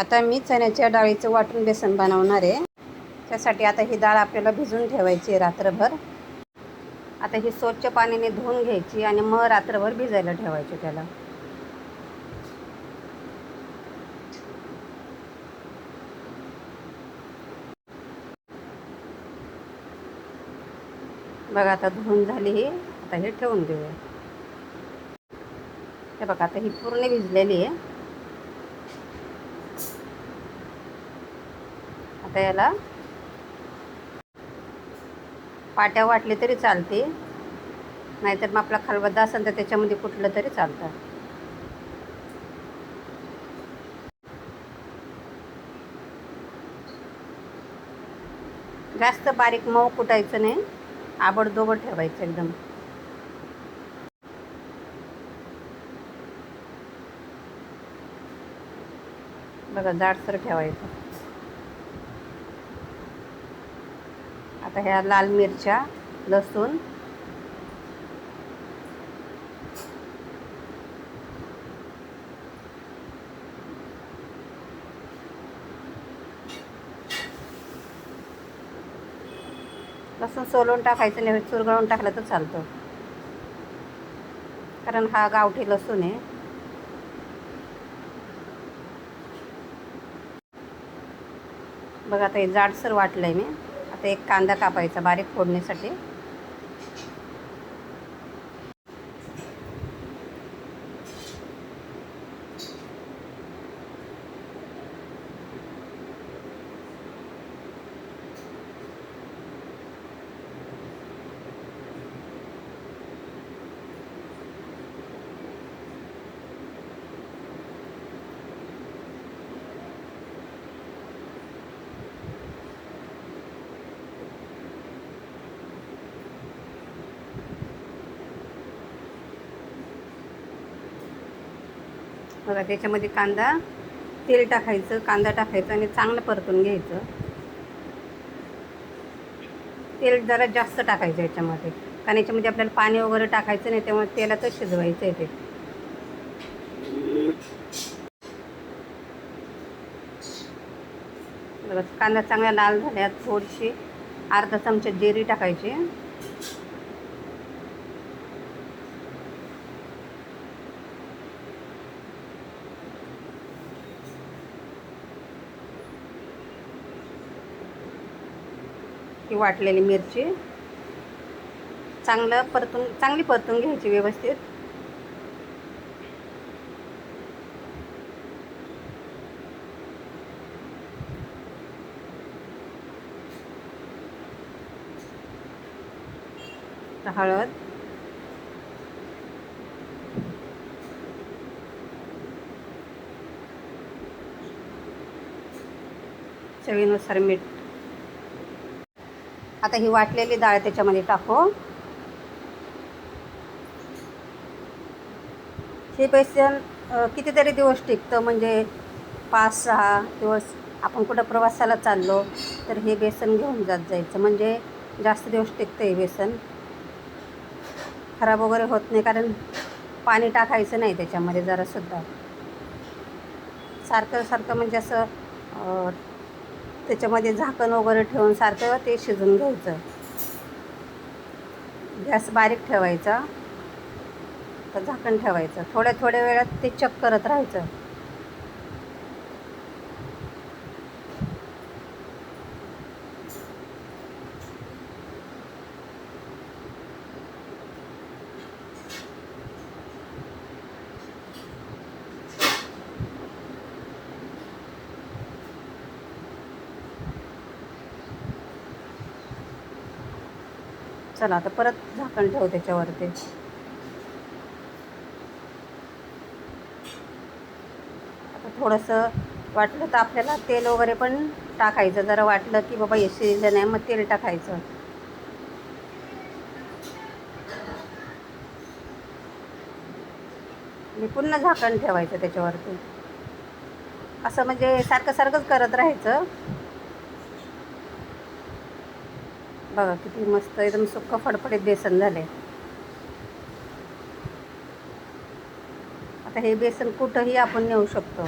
आता मी चण्याच्या डाळीचं वाटून बेसन बनवणार आहे. त्यासाठी आता ही डाळ आपल्याला भिजून ठेवायची आहे रात्रभर. आता ही स्वच्छ पाण्याने धुवून घ्यायची आणि मग रात्रभर भिजायला ठेवायची त्याला. बघा आता धुवून झाली ही. आता हे ठेवून देऊया. हे बघा आता ही पूर्ण भिजलेली आहे. आता याला. पाट्या वाटली तरी चालते नाहीतर मग आपला खलबद्दा असेल तर त्याच्यामध्ये कुठलं तरी चालतं. जास्त बारीक मऊ कुटायचं नाही. आबडदोबड ठेवायचं एकदम. बघा जाडसर ठेवायचं. आता ह्या लाल मिरच्या लसूण. लसूण सोलून टाकायचं नाही चुरगळून टाकलं तर चालतं. कारण हा गावठी लसूण आहे. बघा आता हे जाडसर वाटलं आहे मी. आता एक कांदा कापायचा बारीक फोडणीसाठी. बघा त्याच्यामध्ये कांदा तेल टाकायचं कांदा टाकायचं आणि चांगलं परतून घ्यायचं. तेल जरा जास्त टाकायचं याच्यामध्ये. कारण याच्यामध्ये आपल्याला पाणी वगैरे टाकायचं नाही त्यामुळे तेलातच शिजवायचं आहे ते. कांदा चांगला लाल झाल्यात थोडीशी अर्धा चमचा जिरी टाकायची. ही वाटलेली मिरची. चांगलं परतून चांगली परतून घ्यायची व्यवस्थित. हळद. चवीनुसार मीठ आता ही वाटलेली डाळ त्याच्यामध्ये टाकू. हे बेसन कितीतरी दिवस टिकतं म्हणजे पाच सहा दिवस आपण कुठं प्रवासाला चाललो तर हे बेसन घेऊन जात जायचं. म्हणजे जास्त दिवस टिकतं हे बेसन. खराब वगैरे होत नाही कारण पाणी टाकायचं नाही त्याच्यामध्ये जरासुद्धा. सारखं सारखं म्हणजे असं त्याच्यामध्ये झाकण वगैरे ठेवून सारखं ते शिजून घ्यायचं. गॅस बारीक ठेवायचा. तर झाकण ठेवायचं. थोड्या थोड्या वेळात ते चक करत राहायचं. चला आता परत झाकण ठेव त्याच्यावरती. आता थोडंसं वाटलं तर आपल्याला तेल वगैरे पण टाकायचं. जरा वाटलं की बाबा हे शिजलं नाही मग तेल टाकायचं. मी पुन्हा झाकण ठेवायचं त्याच्यावरती. असं म्हणजे सारखं सारखंच करत राहायचं. बघा किती मस्त एकदम सुक्क फडफडीत बेसन झाले आता हे बेसन कुठंही आपण नेऊ शकतो.